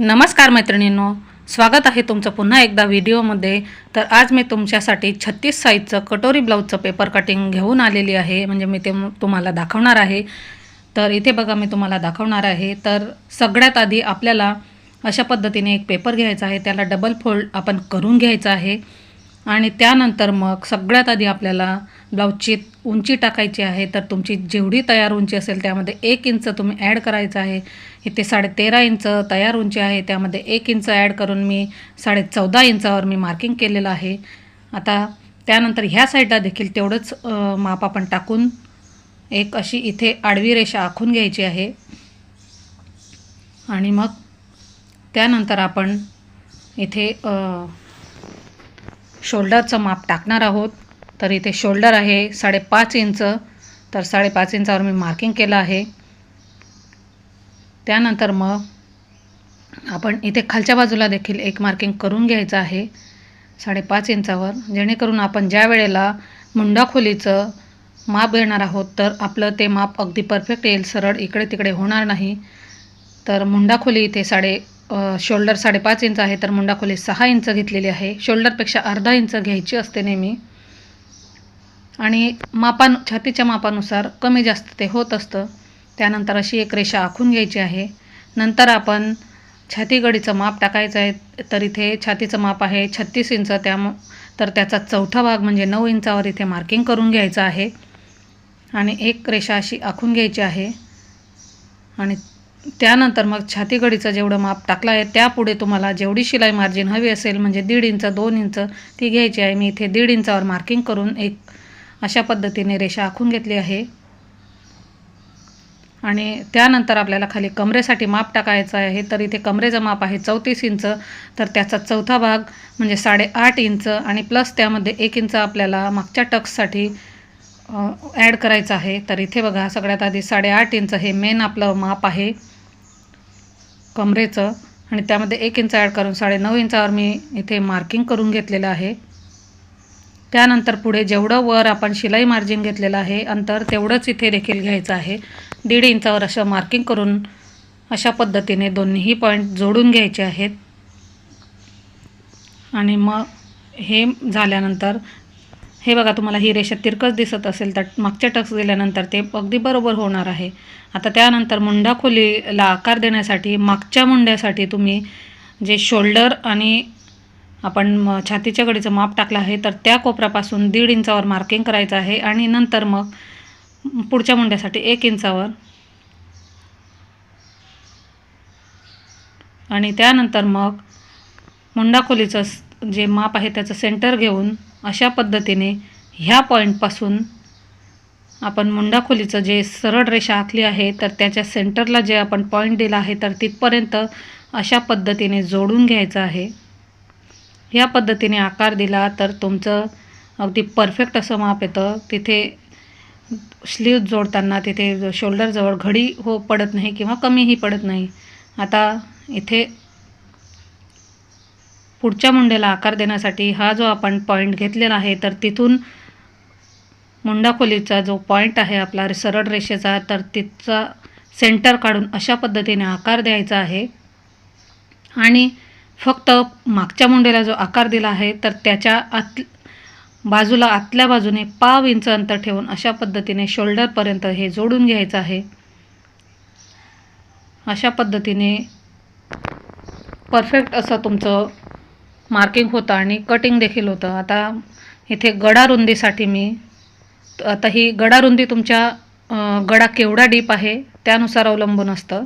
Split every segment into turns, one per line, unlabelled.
नमस्कार मैत्रिणींनो स्वागत आहे तुमचं पुन्हा एकदा व्हिडिओमध्ये. तर आज मी तुमच्यासाठी छत्तीस साईजचं कटोरी ब्लाऊजचं पेपर कटिंग घेऊन आलेली आहे. म्हणजे मी ते तुम्हाला दाखवणार आहे. तर इथे बघा मी तुम्हाला दाखवणार आहे. तर सगळ्यात आधी आपल्याला अशा पद्धतीने एक पेपर घ्यायचा आहे. त्याला डबल फोल्ड आपण करून घ्यायचा आहे. आणि त्यानंतर मग सगळ्यात आधी आपल्याला ब्लाऊजची उंची टाकायची आहे तर तुमची जेवढी तयार उंची असेल त्यामध्ये एक इंच तुम्ही ॲड करायचं आहे. इथे साडे तेरा इंच तयार उंची आहे त्यामध्ये एक इंच ॲड करून मी साडे चौदा इंचावर मी मार्किंग केलेलं आहे. आता त्यानंतर ह्या साईडला देखील तेवढंच माप आपण टाकून एक अशी इथे आडवी रेषा आखून घ्यायची आहे. आणि मग त्यानंतर आपण इथे शोल्डरचं माप टाकणार आहोत. तर इथे शोल्डर आहे साडेपाच इंच. तर साडेपाच इंचावर मी मार्किंग केलं आहे. त्यानंतर मग आपण इथे खालच्या बाजूला देखील एक मार्किंग करून घ्यायचं आहे. साडेपाच इंचावर. जेणेकरून आपण ज्या वेळेला मुंडा खोलीचं माप घेणार आहोत तर आपलं ते माप अगदी परफेक्ट येईल सरळ इकडे तिकडे होणार नाही. तर मुंडा खोली इथे साडे शोल्डर साडेपाच इंच आहे तर मुंडा खोली सहा इंच घेतलेली आहे. शोल्डरपेक्षा अर्धा इंच घ्यायची असते नेहमी. आणि मापान छातीच्या मापानुसार कमी जास्त ते होत असतं. त्यानंतर अशी एक रेषा आखून घ्यायची आहे. नंतर आपण छातीगडीचं माप टाकायचं आहे तर इथे छातीचं माप आहे छत्तीस इंच. त्या तर त्याचा चौथा भाग म्हणजे नऊ इंचावर इथे मार्किंग करून घ्यायचं आहे. आणि एक रेषा अशी आखून घ्यायची आहे. आणि त्यानंतर मग छातीगडीचं जेवढं माप टाकलं आहे त्यापुढे तुम्हाला जेवढी शिलाई मार्जिन हवी असेल म्हणजे दीड इंच दोन इंच ती घ्यायची आहे. मी इथे दीड इंचावर मार्किंग करून एक अशा पद्धतीने रेषा आखून घेतली आहे. आणि त्यानंतर आपल्याला खाली कमरेसाठी माप टाकायचं आहे. तर इथे कमरेचं माप आहे चौतीस इंच. तर त्याचा चौथा भाग म्हणजे साडेआठ इंच आणि प्लस त्यामध्ये एक इंच आपल्याला मागच्या टक्ससाठी ॲड करायचं आहे. तर इथे बघा सगळ्यात आधी साडेआठ इंच हे मेन आपलं माप आहे. कमरेचं आणि त्यामध्ये एक इंच ॲड करून साडेनऊ इंचावर मी इथे मार्किंग करून घेतलेलं आहे. त्यानंतर पुढे जेवढं वर आपण शिलाई मार्जिन घेतलेलं आहे अंतर तेवढंच इथे देखील घ्यायचं आहे. दीड इंचावर असं मार्किंग करून अशा पद्धतीने दोन्हीही पॉईंट जोडून घ्यायचे आहेत. आणि मग हे झाल्यानंतर हे बघा तुम्हाला ही रेषा तिरकस दिसत असेल तर मागच्या टक्स दिल्यानंतर ते अगदी बरोबर होणार आहे. आता त्यानंतर मुंडा खोलीला आकार देण्यासाठी मागच्या मुंड्यासाठी तुम्ही जे शोल्डर आणि आपण म- छातीच्या गडीचं माप टाकलं आहे तर त्या कोपऱ्यापासून दीड इंचावर मार्किंग करायचं आहे आणि नंतर मग पुढच्या मुंड्यासाठी एक इंचावर आणि त्यानंतर मग मुंडा खोलीचं जे माप आहे त्याचं सेंटर घेऊन अशा पद्धतीने ह्या पॉईंटपासून आपण मुंडाखोलीचं जे सरळ रेषा आखली आहे तर त्याच्या सेंटरला जे आपण पॉईंट दिला आहे तर तिथपर्यंत अशा पद्धतीने जोडून घ्यायचं आहे. ह्या पद्धतीने आकार दिला तर तुमचं अगदी परफेक्ट असं माप येतं. तिथे स्लीव जोडताना तिथे शोल्डरजवळ घडी हो पडत नाही किंवा कमीही पडत नाही. आता इथे पुढच्या मुंडेला आकार देण्यासाठी हा जो आपण पॉईंट घेतलेला आहे तर तिथून मुंडाखोलीचा जो पॉईंट आहे आपला सरळ रेषेचा तर तिचा सेंटर काढून अशा पद्धतीने आकार द्यायचा आहे. आणि फक्त मागच्या मुंडेला जो आकार दिला आहे तर त्याच्या आत बाजूला आतल्या बाजूने पाव इंच अंतर ठेवून अशा पद्धतीने शोल्डरपर्यंत हे जोडून घ्यायचं आहे. अशा पद्धतीने परफेक्ट असं तुमचं मार्किंग होतं आणि कटिंग देखील होतं. आता इथे गडा रुंदीसाठी मी आता ही गडा रुंदी तुमच्या गडा केवढा डीप आहे त्यानुसार अवलंबून असतं.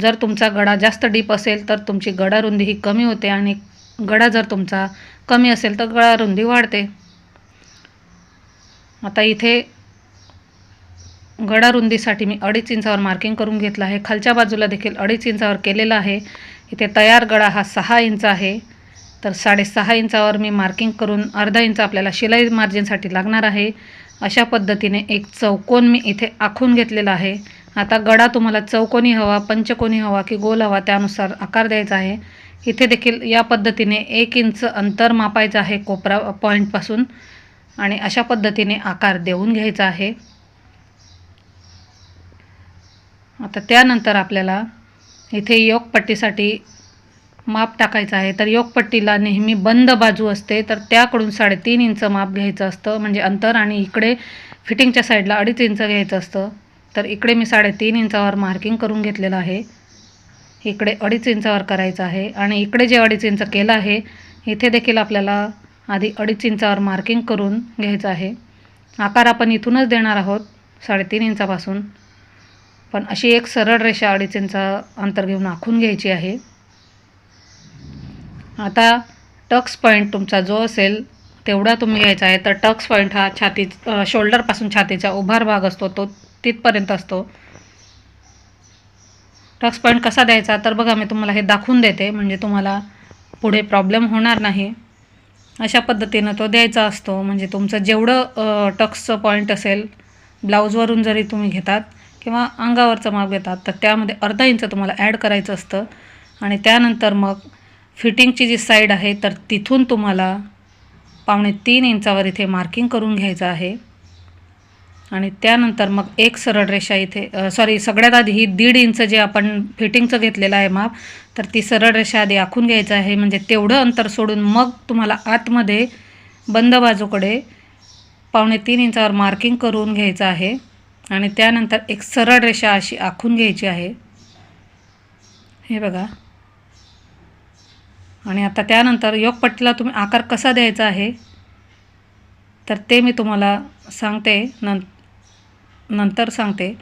जर तुमचा गडा जास्त डीप असेल तर तुमची गडा रुंदी ही कमी होते आणि गडा जर तुमचा कमी असेल तर गळा रुंदी वाढते. आता इथे गडा रुंदीसाठी मी अडीच इंचावर मार्किंग करून घेतलं आहे. खालच्या बाजूला देखील अडीच इंचावर केलेलं आहे. इथे तयार गळा हा सहा इंच आहे. तर साडेसहा इंचावर मी मार्किंग करून अर्धा इंच आपल्याला शिलाई मार्जिनसाठी लागणार आहे. अशा पद्धतीने एक चौकोन मी इथे आखून घेतलेला आहे. आता गडा तुम्हाला चौकोनी हवा पंचकोनी हवा की गोल हवा त्यानुसार आकार द्यायचा आहे. इथे देखील या पद्धतीने एक इंच अंतर मापायचं आहे कोपरा पॉईंटपासून आणि अशा पद्धतीने आकार देऊन घ्यायचा आहे. आता त्यानंतर आपल्याला इथे योगपट्टीसाठी माप टाकायचं आहे. तर योगपट्टीला नेहमी बंद बाजू असते. तर त्याकडून साडेतीन इंच माप घ्यायचं असतं. म्हणजे अंतर आणि इकडे फिटिंगच्या साईडला अडीच इंच घ्यायचं असतं. तर इकडे मी साडेतीन इंचावर मार्किंग करून घेतलेलं आहे. इकडे अडीच इंचावर करायचं आहे. आणि इकडे जे अडीच इंच केलं आहे इथे देखील आपल्याला आधी अडीच इंचावर मार्किंग करून घ्यायचं आहे. आकार आपण इथूनच देणार आहोत साडेतीन इंचापासून. पण अशी एक सरळ रेषा अडीच इंचा अंतर घेऊन आखून घ्यायची आहे. आता टक्स पॉईंट तुमचा जो असेल तेवढा तुम्ही घ्यायचा आहे. तर टक्स पॉईंट हा छाती शोल्डरपासून छातीचा उभार भाग असतो तो तिथपर्यंत असतो. टक्स पॉईंट कसा द्यायचा? तर बघा मी तुम्हाला हे दाखवून देते. म्हणजे तुम्हाला पुढे प्रॉब्लेम होणार नाही. अशा पद्धतीनं तो द्यायचा असतो. म्हणजे तुमचं जेवढं टक्सचं पॉईंट असेल ब्लाऊजवरून जरी तुम्ही घेतात किंवा अंगावरचं माप घेतात तर त्यामध्ये अर्धा इंच तुम्हाला ॲड करायचं असतं. आणि त्यानंतर मग फिटिंगची जी साईड आहे तर तिथून तुम्हाला पावणे तीन इंचावर इथे मार्किंग करून घ्यायचं आहे. आणि त्यानंतर मग एक सरळ रेषा इथे सॉरी सगळ्यात आधी ही दीड इंच जे आपण फिटिंगचं घेतलेलं आहे माप तर ती सरळ रेषा आधी आखून घ्यायचं आहे. म्हणजे तेवढं अंतर सोडून मग तुम्हाला आतमध्ये बंद बाजूकडे पावणे तीन इंचावर मार्किंग करून घ्यायचं आहे. आणि त्यानंतर एक सरळ रेषा अशी आखून घ्यायची आहे. हे बघा. आणि आता त्यानंतर योगपट्टीला तुम्ही आकार कसा द्यायचा आहे? तर ते मी तुम्हाला सांगते नं नंतर सांगते.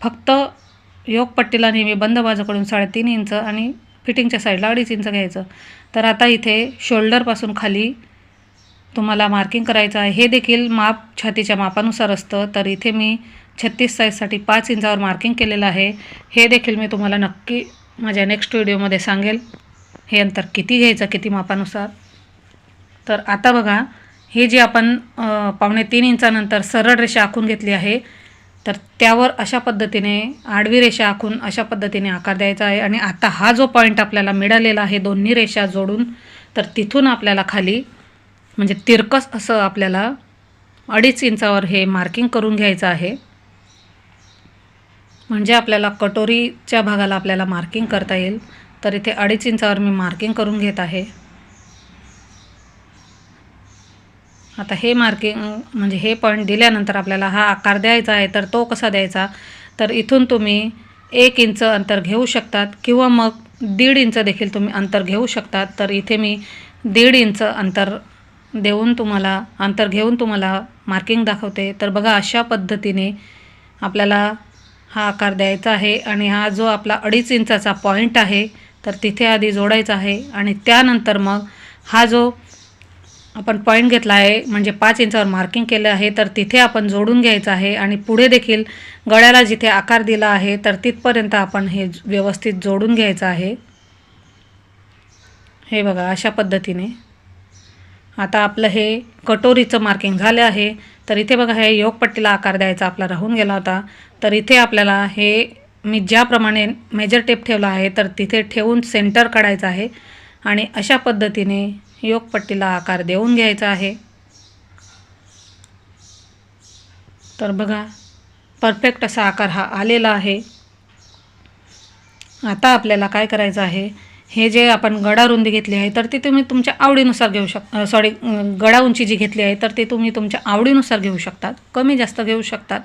फक्त योगपट्टीला नेहमी बंद बाजूकडून साडेतीन इंच आणि फिटिंगच्या साईडला अडीच इंच घ्यायचं. तर आता इथे शोल्डरपासून खाली तुम्हाला मार्किंग करायचं आहे. हे देखील माप छातीच्या मापानुसार असतं. तर इथे मी छत्तीस साईजसाठी पाच इंचावर मार्किंग केलेलं आहे. हे देखील मी तुम्हाला नक्की माझ्या नेक्स्ट व्हिडिओमध्ये सांगेल हे अंतर किती घ्यायचं किती मापानुसार. तर आता बघा हे जे आपण पावणे तीन इंचानंतर सरळ रेषा आखून घेतली आहे तर त्यावर अशा पद्धतीने आडवी रेषा आखून अशा पद्धतीने आकार द्यायचा आहे. आणि आता हा जो पॉईंट आपल्याला मिळालेला आहे दोन्ही रेषा जोडून तर तिथून आपल्याला खाली म्हणजे तिरकस असं आपल्याला अडीच इंचावर हे मार्किंग करून घ्यायचं आहे. म्हणजे आपल्याला कटोरीच्या भागाला आपल्याला मार्किंग करता येईल. तर इथे अडीच इंचावर मी मार्किंग करून घेत आहे. आता हे मार्किंग म्हणजे हे पॉईंट दिल्यानंतर आपल्याला हा आकार द्यायचा आहे तर तो कसा द्यायचा? तर इथून तुम्ही एक इंच अंतर घेऊ शकतात किंवा मग दीड इंच देखील तुम्ही अंतर घेऊ शकतात. तर इथे मी दीड इंच अंतर देऊन तुम्हाला अंतर घेऊन तुम्हाला मार्किंग दाखवते. तर बघा अशा पद्धतीने आपल्याला हा आकार द्यायचा आहे आणि हा जो आपला अडीच इंचाचा पॉईंट आहे तर तिथे आधी जोडायचा आहे आणि त्यानंतर मग हा जो आपण पॉईंट घेतला आहे म्हणजे पाच इंचावर मार्किंग केलं आहे तर तिथे आपण जोडून घ्यायचं आहे आणि पुढे देखील गळ्याला जिथे आकार दिला आहे तर तिथपर्यंत आपण हे व्यवस्थित जोडून घ्यायचं आहे. हे बघा अशा पद्धतीने. आता आपलं हे कटोरीचं मार्किंग झालं आहे तर इथे बघा हे योगपट्टीला आकार द्यायचा आपला राहून गेला होता. तर इथे आपल्याला हे मी ज्याप्रमाणे मेजर टेप ठेवला आहे तर तिथे ठेवून सेंटर काढायचं आहे. आणि अशा पद्धतीने योगपट्टीला आकार देऊन घ्यायचा आहे. तर बघा परफेक्ट असा आकार हा आलेला आहे. आता आपल्याला काय करायचं आहे? हे जे आपण गडा रुंदी घेतली आहे तर ती तुम्ही तुमच्या आवडीनुसार घेऊ शक सॉरी गडा उंची जी घेतली आहे तर ती तुम्ही तुमच्या आवडीनुसार घेऊ शकतात. कमी जास्त घेऊ शकतात.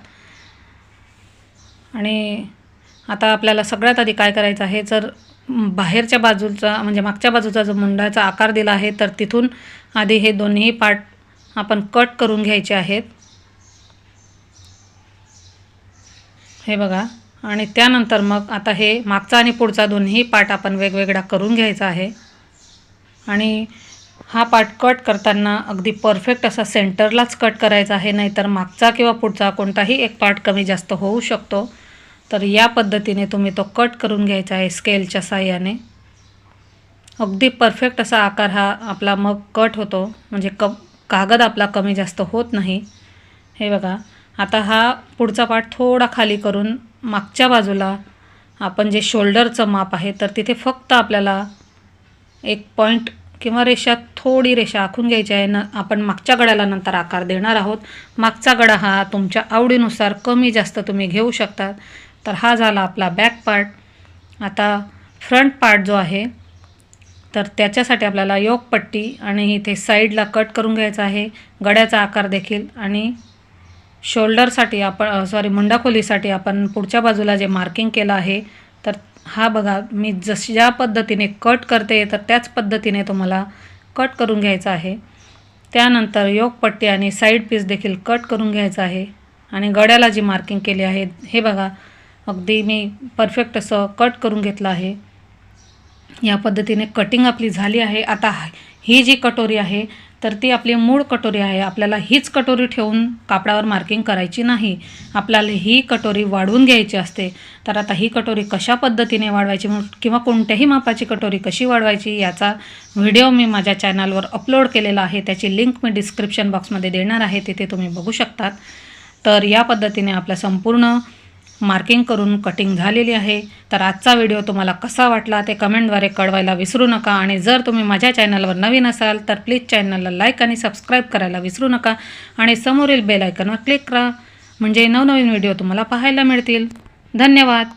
आणि आता आपल्याला सगळ्यात आधी काय करायचं आहे जर बाहेरच्या बाजूचा म्हणजे मागच्या बाजूचा जो मुंडाचा आकार दिला आहे तर तिथून आधी हे दोन्ही पार्ट आपण कट करून घ्यायचे आहेत. हे बघा. आणि त्यानंतर मग आता हे मागचा आणि पुढचा दोन्ही पार्ट आपण वेगवेगळा करून घ्यायचा आहे. आणि हा पार्ट कट करताना अगदी परफेक्ट असा सेंटरलाच कट करायचा आहे नाहीतर मागचा किंवा पुढचा कोणताही एक पार्ट कमी जास्त होऊ शकतो. तर या पद्धतीने तुम्ही तो कट करून घ्यायचा आहे स्केलच्या साह्याने. अगदी परफेक्ट असा आकार हा आपला मग कट होतो म्हणजे क कागद आपला कमी जास्त होत नाही. हे बघा आता हा पुढचा पार्ट थोडा खाली करून मागच्या बाजूला आपण जे शोल्डरचं माप आहे तर तिथे फक्त आपल्याला एक पॉईंट किंवा रेषा थोडी रेषा आखून घ्यायची आहे न आपण मागच्या गड्याला नंतर आकार देणार आहोत. मागचा गडा हा तुमच्या आवडीनुसार कमी जास्त तुम्ही घेऊ शकता. तर हा झाला आपला बॅक पार्ट आता फ्रंट पार्ट जो आहे तर त्याच्यासाठी आपल्याला योग पट्टी आणि इथे साईडला कट करून घ्यायचा आहे. गड्याचा आकार देखील आणि शोल्डरसाठी आपण सॉरी मुंडाखोलीसाठी आपण पुढच्या बाजूला जे मार्किंग केलं आहे तर हा बघा मी जशा ज्या पद्धतीने कट करते तर त्याच पद्धतीने तुम्हाला कट करून घ्यायचा आहे. त्यानंतर योगपट्टी आणि साईड पीस देखील कट करून घ्यायचा आहे. आणि गड्याला जी मार्किंग केली आहे हे बघा अगदी मी परफेक्ट असं कट करून घेतलं आहे. या पद्धतीने कटिंग आपली झाली आहे. आता ही जी कटोरी आहे तर ती आपली मूळ कटोरी आहे. आपल्याला हीच कटोरी ठेवून कापडावर मार्किंग करायची नाही. आपल्याला ही कटोरी वाढवून घ्यायची असते. तर आता ही कटोरी कशा पद्धतीने वाढवायची किंवा कोणत्याही मापाची कटोरी कशी वाढवायची याचा व्हिडिओ मी माझ्या चॅनलवर अपलोड केलेला आहे. त्याची लिंक मी डिस्क्रिप्शन बॉक्समध्ये देणार आहे. तिथे तुम्ही बघू शकतात. तर या पद्धतीने आपल्या संपूर्ण मार्किंग करून कटिंग झालेली आहे. तर आजचा व्हिडिओ तुम्हाला कसा वाटला ते कमेंटद्वारे कळवायला विसरू नका. आणि जर तुम्ही माझ्या चॅनलवर नवीन असाल तर प्लीज चॅनलला लाईक आणि सबस्क्राईब करायला विसरू नका. आणि समोरील बेल आयकनवर क्लिक करा. म्हणजे नवनवीन व्हिडिओ तुम्हाला पाहायला मिळतील. धन्यवाद.